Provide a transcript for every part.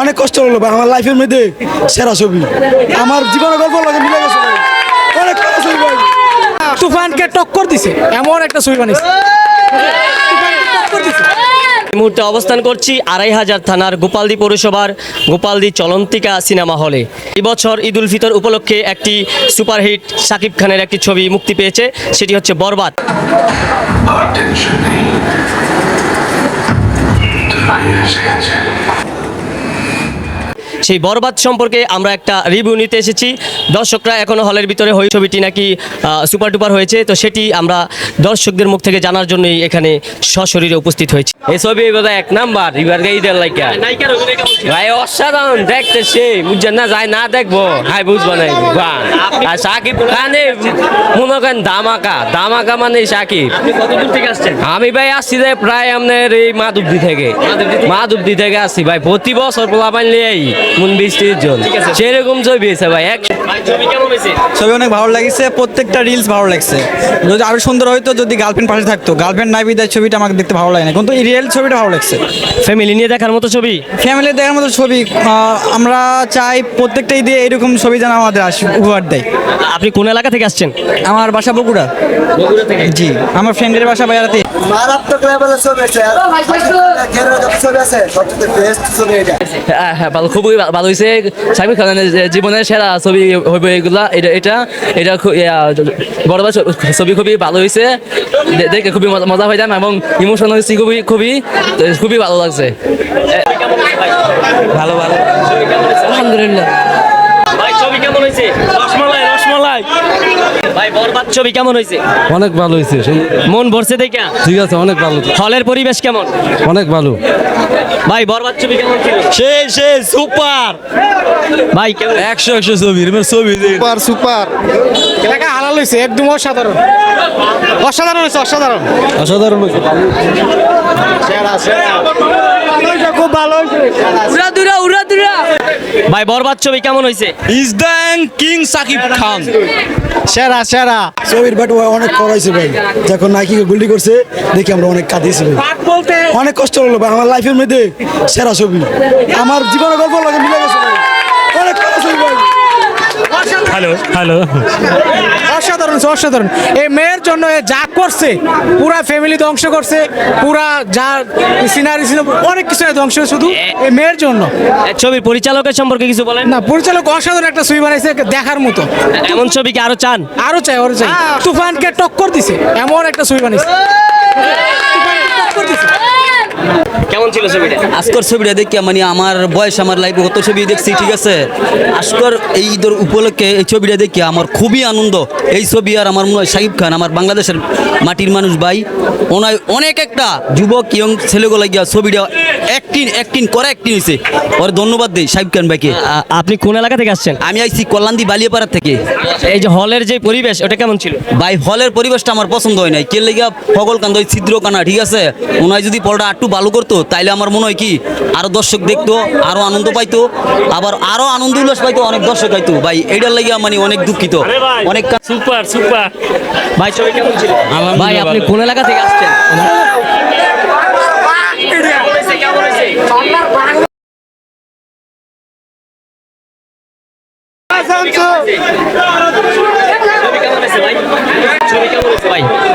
অনেক কষ্ট হলো ভাই আমার লাইফের মধ্যে সেরা ছবি। আমার জীবনের গল্প লাগে মিলে গেছে ভাই। অনেক কষ্ট ছবি ভাই। তুফানকে টক্কর দিছে এমন একটা ছবি বানিয়েছে। তুফানকে টক্কর দিছে এই মুহূর্তে অবস্থান করছি আড়াই হাজার থানার গোপালদি পৌরসভার গোপালদি চলন্তিকা সিনেমা হলে। এবছর ঈদ উল ফিতর উপলক্ষে একটি সুপারহিট শাকিব খানের একটি ছবি মুক্তি পেয়েছে সেটি হচ্ছে বরবাদ। আর টেনশন নেই সেই বরবাদ সম্পর্কে আমরা একটা রিভিউ নিতে এসেছি। দর্শকরা এখনও হলের ভিতরে হই ছবিটি নাকি সুপার টুপার হয়েছে। তো সেটি আমরা দর্শকদের মুখ থেকে জানার জন্যই এখানে সশরীরে উপস্থিত হয়েছি। এই ছবি এক নাম্বার, রিভার গাইডের লাইকা ভাই, অসাধারণ বুঝছেন না? না দেখব হাই বুঝব আর সাকিব খানে মনে করেন দামাকা দামাকা মানে সাকিব। আমি ভাই আসছি যে প্রায় আপনার এই মাধবদি থেকে। মাধবদি থেকে আসছি ভাই, প্রতি বছর পোলা পাইলে এই মন বৃষ্টির জন্য সেরকম ছবি ভাই এক ছবি অনেক ভালো লাগছে প্রত্যেকটা রিলস ভালো লাগছে। যদি আরও সুন্দর হয়তো যদি গার্লফ্রেন্ড পাশে থাকতো। গার্লফ্রেন্ড নাই বিদায় ছবিটা আমাকে দেখতে ভালো লাগে না। কিন্তু এই রিয়েল ছবিটা ভালো লাগছে। ফ্যামিলি নিয়ে দেখার মতো ছবি? ফ্যামিলি দেখার মতো ছবি আমরা চাই প্রত্যেকটাই দিয়ে এরকম ছবি যেন আমাদের আসে উপহার দেয়। আপনি কোন এলাকা থেকে আসছেন? আমার বাসা বগুড়া। জি আমার ফ্রেন্ডের বাসা বাইরাতে। মারাত্মক লেভেলের ছবি আছে। আর ঘেরের যত ছবি আছে। সবচেয়ে বেস্ট ছবি এটা। হ্যাঁ হ্যাঁ ভালো খুবই ভালো। হয়েছে। সাকিব খানের জীবনের সেরা ছবি হইবে এগুলা এটা এটা এটা বড় বড় ছবি খুবই ভালো হয়েছে দেখে খুবই মজা- হয়ে যান এবং ইমোশনাল হয়েছে খুবই খুবই খুবই ভালো লাগছে। ভালো ভালো। আলহামদুলিল্লাহ। ভাই ছবি কেমন হয়েছে রসমালাই রসমালাই। ভাই বরবাদ ছবি কেমন হয়েছে অনেক ভালো হয়েছে মন ভরছে দেখা ঠিক আছে অনেক ভালো। হলের পরিবেশ কেমন? অনেক ভালো। ভাই বরবাদ ছবি কেমন ছিল? সেই সেই সুপার। ভাই কেমন? একশো একশো ছবি ছবি সুপার সুপার। এলাকা হালাল হয়েছে একদম অসাধারণ। অসাধারণ হয়েছে অসাধারণ। অসাধারণ হয়েছে। খুব ভালো দুরা ভাই বরবাদ ছবি কেমন হয়েছে is dang king Shakib Khan সেরা সেরা। ছবির ব্যাট অনেক করাইছে ভাই। যখন নাকি গুলি করছে দেখি আমরা অনেক কাঁদিয়েছি অনেক কষ্ট হলো ভাই আমার লাইফের মধ্যে সেরা ছবি। আমার জীবনের গল্প লাগে মিলে গেছে ভাই। অনেক কষ্ট ছবি ভাই। Hello hello. অসাধারণ অসাধারণ। এই মেয়ের জন্য এ যা করছে পুরা ফ্যামিলি ধ্বংস করছে পুরা যা সিনারি ছিল অনেক কিছু ধ্বংস শুধু এই মেয়ের জন্য। এ, ছবির পরিচালকের সম্পর্কে কিছু বলেন? না পরিচালক অসাধারণ একটা ছবি বানাইছে দেখার মতো। এমন ছবি কি আরও চান? আরও চাই আরও চাই। তুফানকে টক্কর দিছে এমন একটা ছবি বানিয়েছে তুফানকে টক্কর দিছে। কেমন ছিল ছবিটা? আজকর ছবিটা দেখি মানে আমার বয়স আমার লাইফে কত ছবি দেখছি ঠিক আছে? আজকর এই ঈদের উপলক্ষে এই ছবিটা দেখি আমার খুবই আনন্দ। এই ছবি আর আমার মনে হয় সাকিব খান আমার বাংলাদেশের মাটির মানুষ ভাই ওনায় অনেক একটা যুবক ইয়ং ছেলেগুলো গিয়া ছবিটা একটিন একটিন করে একটিন হয়েছে ওর ধন্যবাদ দেই সাকিব খান ভাইকে। আপনি কোন এলাকা থেকে আসছেন? আমি আইছি কল্যাণদি বালিয়াপাড়া থেকে। এই যে হলের যে পরিবেশ ওটা কেমন ছিল? ভাই হলের পরিবেশটা আমার পছন্দ হয় নাই। কে লেগে ফগল কান্দ ওই ছিদ্র কানা ঠিক আছে? ওনায় যদি পলটা একটু ভালো করতো তাইলে আমার মনে হয় কি আরও দর্শক দেখতো আরও আনন্দ পাইতো আবার আরও আনন্দ উল্লাস পাইতো অনেক দর্শক পাইতো ভাই এইটার লেগে মানে অনেক দুঃখিত। অনেক সুপার সুপার। ভাই কেমন ছিল? ভাই আপনি কোন এলাকা থেকে আসছেন?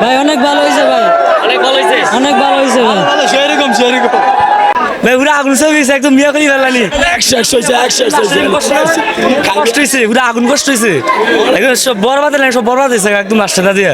ভাই অনেক ভালো হয়েছে ভাই। অনেক ভালো হয়েছে। অনেক ভালো সেরকম ভাই পুরো আগুন সব হয়েছে একদম বিয়া করি ফেলানি একশো একশো হয়েছে একশো একশো হয়েছে। কষ্ট হয়েছে পুরো আগুন কষ্ট হয়েছে একদম সব বরবাদ না সব বরবাদ হয়েছে একদম নাস্তা দিয়ে।